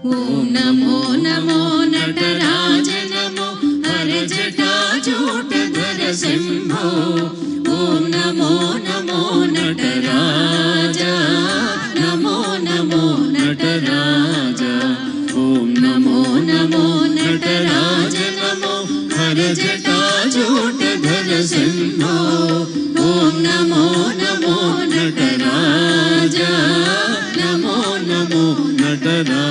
ॐ नमो नमो नटराज नमो हर जटाजूटधर शम्भो ॐ नमो नमो नमो नमो ॐ नमो नमो नटराज। नमो हर जटाजूटधर शम्भो ॐ नमो गंगा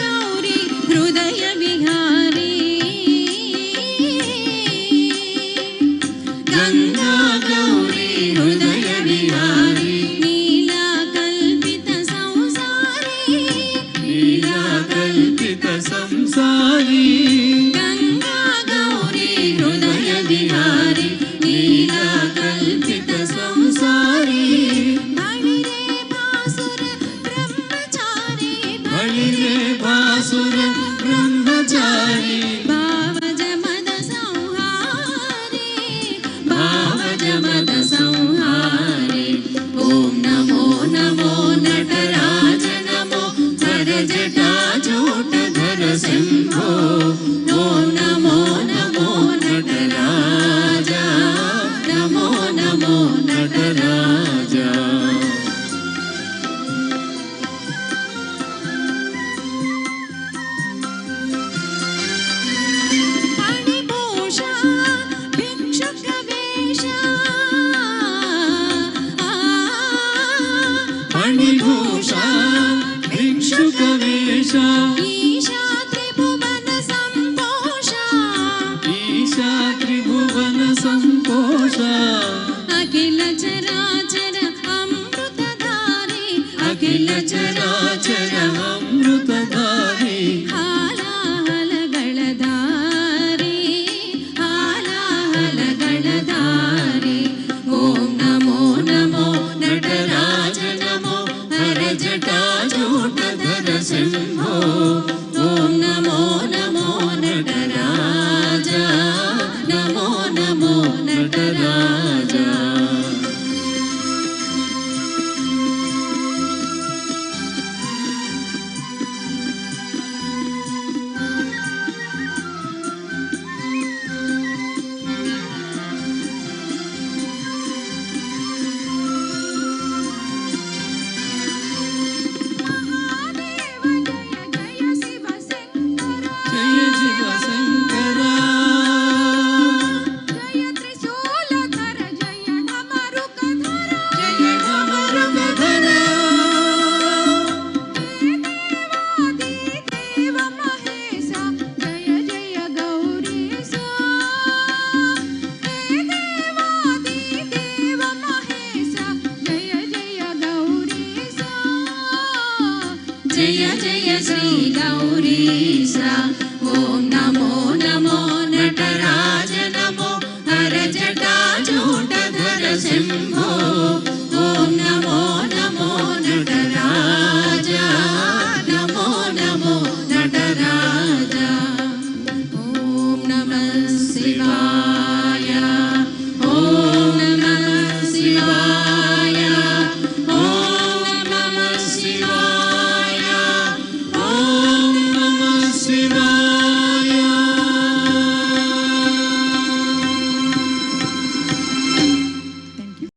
गौरी हृदय बिहारी गंगा गौरी हृदय बिहारी नीला संसारी। नीला संसारी। Madani वीषा पीशा त्रिभुवन सन्तोषा ईशा त्रिभुवन सन्तोषा अकिला च जय जय श्री गौरीशा ॐ नमो नमो नटराज नमो हर जटा नर शम्भो